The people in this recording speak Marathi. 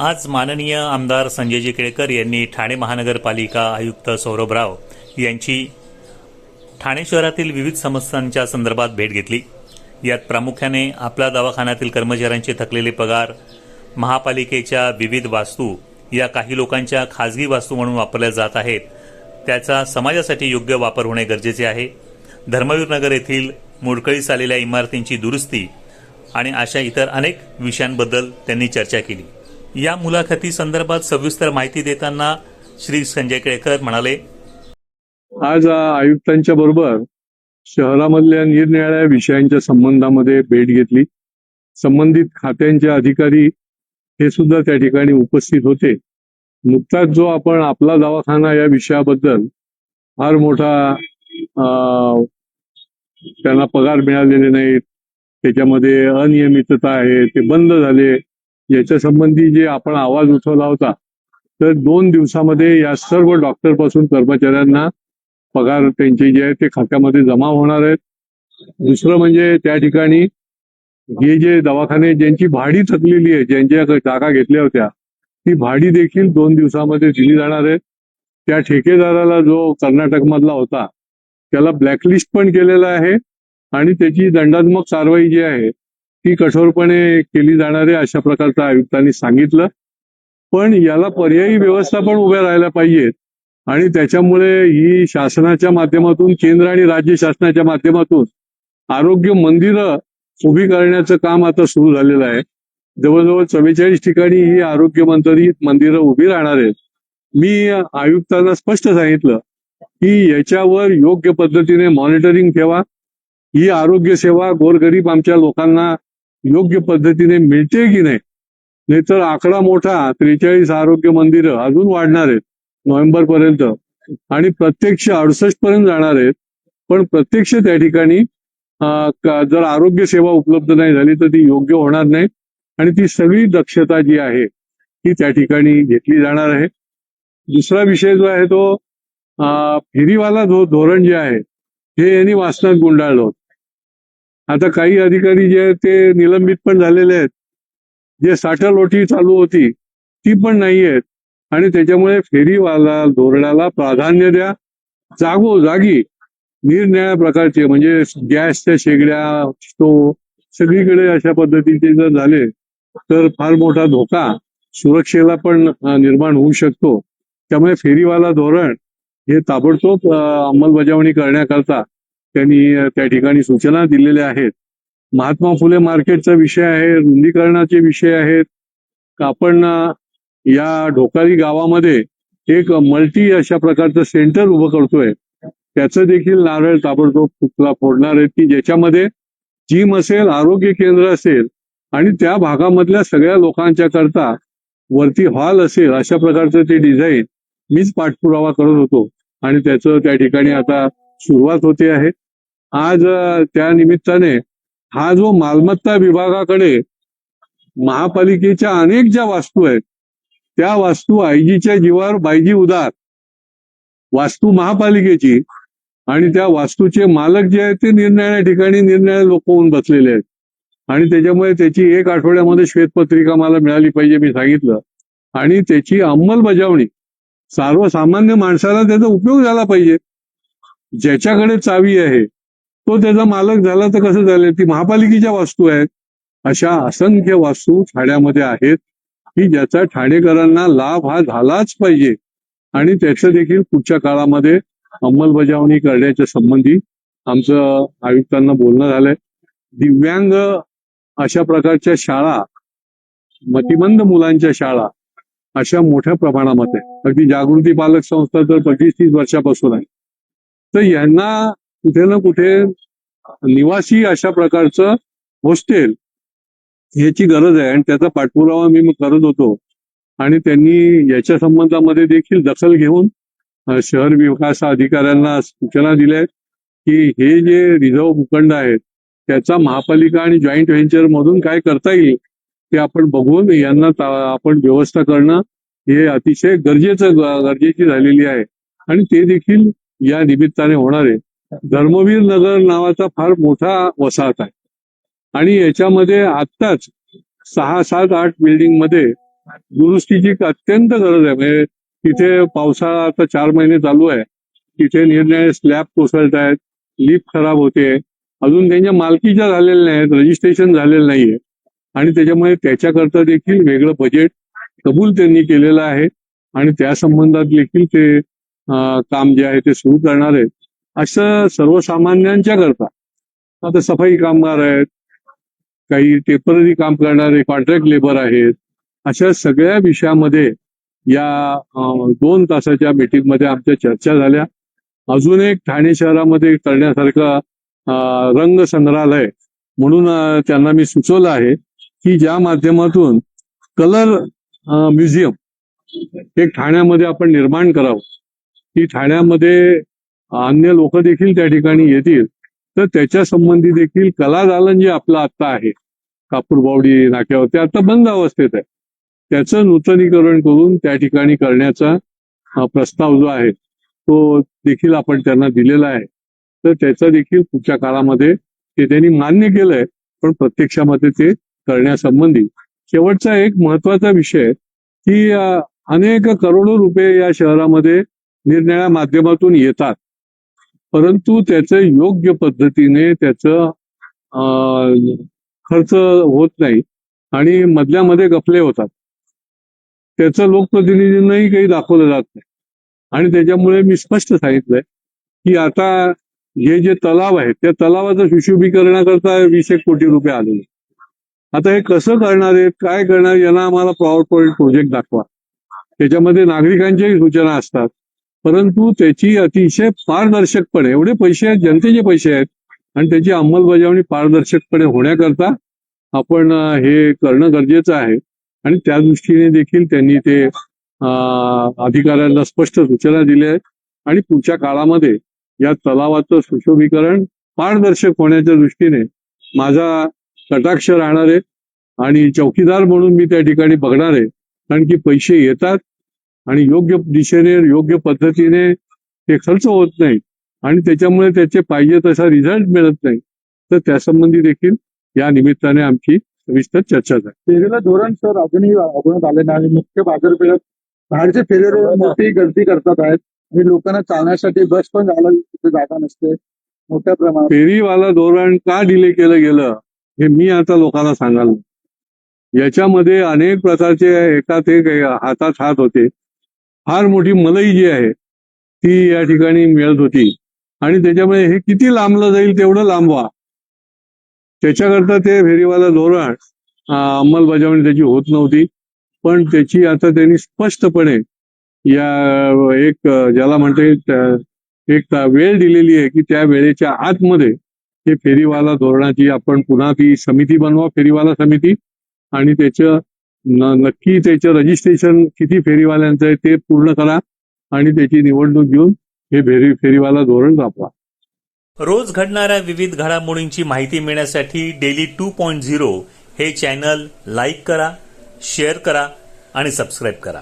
आज माननीय आमदार संजयजी केळकर यांनी ठाणे महानगरपालिका आयुक्त सौरभ राव यांची ठाणे शहरातील विविध समस्यांच्या संदर्भात भेट घेतली. यात प्रामुख्याने आपल्या दवाखान्यातील कर्मचाऱ्यांचे थकलेले पगार महापालिकेच्या विविध वास्तू या काही लोकांच्या खाजगी वास्तू म्हणून वापरल्या जात आहेत. त्याचा समाजासाठी योग्य वापर होणे गरजेचे आहे. धर्मवीर नगर येथील मोडकळीस आलेल्या इमारतींची दुरुस्ती आणि अशा इतर अनेक विषयांबद्दल त्यांनी चर्चा केली. या मुलाखती संदर्भात सविस्तर माहिती देताना श्री संजय केळकर म्हणाले आज आयुक्तांच्या बरोबर शहरामधल्या निरनिराळ्या विषयांच्या संबंधामध्ये भेट घेतली. संबंधित खात्यांचे अधिकारी हे सुद्धा त्या ठिकाणी उपस्थित होते. नुकताच जो आपण आपला दवाखाना या विषयाबद्दल फार मोठा त्यांना पगार मिळालेले नाहीत. त्याच्यामध्ये अनियमितता आहे ते बंद झाले. याच्या संबंधी जे आपण आवाज उठवला होता तर दोन दिवसामध्ये या सर्व डॉक्टरपासून कर्मचाऱ्यांना पगार त्यांचे जे आहे ते खात्यामध्ये जमा होणार आहेत. दुसरं म्हणजे त्या ठिकाणी हे जे दवाखाने ज्यांची भाडी थकलेली आहे ज्यांच्या जागा घेतल्या होत्या ती भाडी देखील दोन दिवसामध्ये दिली जाणार आहे. त्या ठेकेदाराला जो कर्नाटक मधला होता त्याला ब्लॅकलिस्ट पण केलेला आहे आणि त्याची दंडात्मक कारवाई जी आहे ती कठोरपणे केली जाणार आहे अशा प्रकारचं आयुक्तांनी सांगितलं. पण याला पर्यायी व्यवस्था पण उभ्या राहायला पाहिजेत. आणि त्याच्यामुळे ही शासनाच्या माध्यमातून केंद्र आणि राज्य शासनाच्या माध्यमातून आरोग्य मंदिरं उभी करण्याचं काम आता सुरू झालेलं आहे. जवळजवळ चव्वेचाळीस ठिकाणी ही आरोग्य मंत्री मंदिरं उभी राहणार आहेत. मी आयुक्तांना स्पष्ट सांगितलं की याच्यावर योग्य पद्धतीने मॉनिटरिंग ठेवा. ही आरोग्य सेवा गोरगरीब आमच्या लोकांना योग्य पद्धतीने मिळते की नाही? नाहीतर आकडा मोठा त्रेचाळीस आरोग्य मंदिरं अजून वाढणार आहेत नोव्हेंबर पर्यंत. आणि प्रत्यक्ष अडुसष्ट पर्यंत जाणार आहेत. पण प्रत्यक्ष त्या ठिकाणी जर आरोग्य सेवा उपलब्ध नाही झाली तर ती योग्य होणार नाही. आणि ती सगळी दक्षता जी आहे ती त्या ठिकाणी घेतली जाणार आहे. दुसरा विषय जो आहे तो फेरीवाला धो धोरण जे आहे हे यांनी वाचनात गुंडाळलं होतं. आता काही अधिकारी जे आहेत ते निलंबित पण झालेले आहेत. जे साठलोटी चालू होती ती पण नाही आहेत. आणि त्याच्यामुळे फेरीवाला धोरणाला प्राधान्य द्या. जागोजागी निरनिळ्या प्रकारचे म्हणजे गॅसच्या शेगड्या स्टोव सगळीकडे अशा पद्धतीचे जर झाले तर फार मोठा धोका सुरक्षेला पण निर्माण होऊ शकतो. त्यामुळे फेरीवाला धोरण हे ताबडतोब अंमलबजावणी करण्याकरता त्यांनी त्या ठिकाणी सूचना दिलेल्या आहेत. महात्मा फुले मार्केटचा विषय आहे रुंदीकरणाचे विषय आहेत. आपण या ढोकाळी गावामध्ये एक मल्टी अशा प्रकारचं सेंटर उभं करतोय. त्याचं देखील नारळ ताबडतोब पुतळा फोडणार आहेत की ज्याच्यामध्ये जिम असेल आरोग्य केंद्र असेल आणि त्या भागामधल्या सगळ्या लोकांच्या करता वरती हॉल असेल अशा प्रकारचं ते डिझाईन मीच पाठपुरावा करत होतो. आणि त्याचं त्या ठिकाणी आता सुरुवात होते आहे. आज त्या निमित्ताने हा जो मालमत्ता विभागाकडे महापालिकेच्या अनेक ज्या वास्तू आहेत त्या वास्तू आयजीच्या जीवावर बायजी उदार वास्तू महापालिकेची आणि त्या वास्तूचे मालक जे आहेत ते निरनिराळ्या ठिकाणी निरनिराळे लोक होऊन बसलेले आहेत. आणि त्याच्यामुळे त्याची एक आठवड्यामध्ये श्वेतपत्रिका मला मिळाली पाहिजे मी सांगितलं. आणि त्याची अंमलबजावणी सर्वसामान्य माणसाला त्याचा उपयोग झाला पाहिजे. ज्याच्याकडे चावी आहे तो त्याचा मालक झाला तर कसं झालं ती महापालिकेच्या वास्तू आहेत. अशा असंख्य वास्तू ठाण्यामध्ये आहेत की ज्याचा ठाणेकरांना लाभ हा झालाच पाहिजे. आणि त्याचं देखील पुढच्या काळामध्ये अंमलबजावणी करण्याच्या संबंधी आमचं आयुक्तांना बोलणं झालंय. दिव्यांग अशा प्रकारच्या शाळा मतिमंद मुलांच्या शाळा अशा मोठ्या प्रमाणामध्ये. अगदी जागृती पालक संस्था तर पंचवीस तीस वर्षापासून आहे. तर यांना कुठे ना कुठे निवासी अशा प्रकारचं हॉस्टेल ह्याची गरज आहे. आणि त्याचा पाठपुरावा मी मग करत होतो. आणि त्यांनी याच्या संबंधामध्ये देखील दखल घेऊन शहर विकास अधिकाऱ्यांना सूचना दिल्या आहेत की हे जे रिझर्व्ह भूखंड आहेत त्याचा महापालिका आणि जॉईंट व्हेंचर मधून काय करता येईल ते आपण बघून यांना आपण व्यवस्था करणं हे अतिशय गरजेचं गरजेची झालेली आहे. आणि ते देखील या निमित्ताने होणार धर्मवीर नगर नावाचा फार मोठा वसाहत आहे. आणि याच्यामध्ये आत्ताच सहा सात आठ बिल्डिंगमध्ये दुरुस्तीची अत्यंत गरज आहे. म्हणजे तिथे पावसाळा आता चार महिने चालू आहे. तिथे निर्णय स्लॅब कोसळत आहेत. लिफ्ट खराब होते. अजून त्यांच्या मालकीच्या झालेल्या नाहीत रजिस्ट्रेशन झालेलं नाहीये. आणि त्याच्यामुळे त्याच्याकरता देखील वेगळं बजेट कबूल त्यांनी केलेलं आहे. आणि त्या संबंधात देखील ते काम जे आहे ते सुरू करणार आहेत. असं सर्वसामान्यांच्या करता आता सफाई कामगार आहेत. काही टेंपररी काम करणारे कॉन्ट्रॅक्ट लेबर आहेत. अशा सगळ्या विषयामध्ये या दोन तासाच्या मीटिंगमध्ये आमच्या चर्चा झाल्या. अजून एक ठाणे शहरामध्ये करण्यासारखं रंग संग्रहालय म्हणून त्यांना मी सुचवलं आहे की ज्या माध्यमातून कलर म्युझियम एक ठाण्यामध्ये आपण निर्माण करावं. की ठाण्यामध्ये अन्य लोक देखील त्या ठिकाणी येतील. तर त्याच्या संबंधी देखील कला दालन जे आपलं आत्ता आहे. कापूरबावडी नाक्यावर ते आता बंद अवस्थेत आहे. त्याचं नूतनीकरण करून त्या ठिकाणी करण्याचा प्रस्ताव जो आहे तो देखील आपण त्यांना दिलेला आहे. तर त्याचा देखील पुढच्या काळामध्ये ते त्यांनी मान्य केलंय पण प्रत्यक्षामध्ये ते करण्यासंबंधी. शेवटचा एक महत्त्वाचा विषय की अनेक करोडो रुपये या शहरामध्ये निरनिळ्या माध्यमातून येतात. परंतु त्याचं योग्य पद्धतीने त्याचं खर्च होत नाही आणि मधल्यामध्ये गफले होतात. त्याचं लोकप्रतिनिधींनाही काही दाखवलं जात नाही. आणि त्याच्यामुळे मी स्पष्ट सांगितलंय की आता हे जे तलाव आहेत त्या तलावाचं सुशोभीकरणाकरता वीस एक कोटी रुपये आलेले आता हे कसं करणार आहेत काय करणार यांना आम्हाला पॉवर पॉईंट प्रोजेक्ट दाखवा. त्याच्यामध्ये नागरिकांच्याही सूचना असतात. परंतु त्याची अतिशय पारदर्शकपणे एवढे पैसे आहेत जनतेचे पैसे आहेत आणि त्याची अंमलबजावणी पारदर्शकपणे होण्याकरता आपण हे करणं गरजेचं आहे. आणि त्या दृष्टीने देखील त्यांनी ते अधिकाऱ्यांना स्पष्ट सूचना दिल्या आहेत. आणि पुढच्या काळामध्ये या तलावाचं सुशोभीकरण पारदर्शक होण्याच्या दृष्टीने माझा कटाक्ष राहणार आहे. आणि चौकीदार म्हणून मी त्या ठिकाणी बघणार आहे. कारण की पैसे येतात आणि योग्य दिशेने योग्य पद्धतीने ते खर्च होत नाही. आणि त्याच्यामुळे त्याचे पाहिजे तसा रिझल्ट मिळत नाही. तर त्यासंबंधी देखील या निमित्ताने आमची सविस्तर चर्चा झाली. फेरीला धोरण सर अजूनही राबवण्यात आले नाही. आणि मुख्य बाजारपेठेत बाहेरचे फेरीवर मोठी गर्दी करतात आहेत. आणि लोकांना चालण्यासाठी बस पण जायला तिथे जागा नसते. मोठ्या प्रमाणात. फेरीवाला धोरण का डिले केलं गेलं हे मी आता लोकांना सांगाल याच्यामध्ये अनेक प्रकारचे एकात एक हातात हात होते. फार मोठी मलई जी आहे ती या ठिकाणी मिळत होती. आणि त्याच्यामुळे हे किती लांबलं जाईल तेवढं लांबवा. त्याच्याकरता ते फेरीवाला धोरण अंमलबजावणी त्याची होत नव्हती. पण त्याची आता त्यांनी स्पष्टपणे या एक ज्याला म्हणते एक वेळ दिलेली आहे की त्या वेळेच्या आतमध्ये हे फेरीवाला धोरणाची आपण पुन्हा ती समिती बनवा फेरीवाला समिती. आणि त्याचं नक्की त्याचं रजिस्ट्रेशन किती फेरीवाल्यांचं आहे ते पूर्ण करा आणि त्याची निवडणूक घेऊन हे फेरी फेरीवाला धोरण राबवा. रोज घडणाऱ्या विविध घडामोडींची माहिती मिळण्यासाठी डेली टू पॉईंट झिरो हे चॅनल लाईक करा शेअर करा आणि सबस्क्राईब करा.